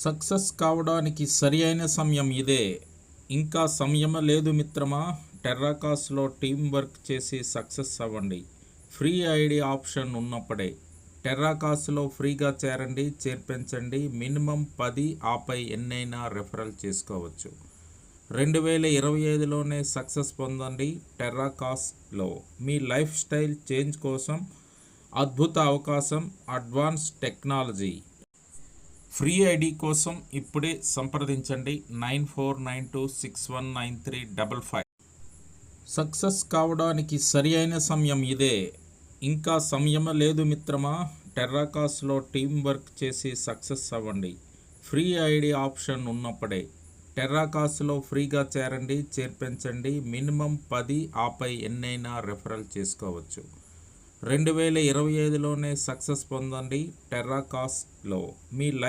Success కావడానికి సరి అయిన సమయం ఇదే. ఇంకా సమయం లేదు మిత్రమా. టెర్రాకాస్లో టీం వర్క్ చేసి సక్సెస్ అవ్వండి. ఫ్రీ ఐడి ఆప్షన్ ఉన్నప్పుడే. టెర్రాకాస్లో ఫ్రీగా చేరండి చేర్పించండి. మినిమం పది ఆపై ఎన్నైనా రెఫరల్ చేసుకోవచ్చు. రెండు వేల ఇరవై ఐదులోనే సక్సెస్ పొందండి టెర్రాకాస్లో. మీ లైఫ్ స్టైల్ చేంజ్ కోసం అద్భుత అవకాశం అడ్వాన్స్ టెక్నాలజీ. ఫ్రీ ఐడి కోసం ఇప్పుడే సంప్రదించండి nine four nine two six one nine three double five. Success కావడానికి సరి అయిన సమయం ఇదే. ఇంకా సమయం లేదు మిత్రమా. టెర్రాకాస్లో టీం వర్క్ చేసి సక్సెస్ అవ్వండి. ఫ్రీ ఐడి ఆప్షన్ ఉన్నప్పుడే. టెర్రాకాస్లో ఫ్రీగా చేరండి చేర్పించండి. మినిమం పది ఆపై ఎన్నైనా రెఫరల్ చేసుకోవచ్చు. రెండు వేల ఇరవై ఐదులోనే సక్సెస్ పొందండి టెర్రాకాస్లో. మీ లైఫ్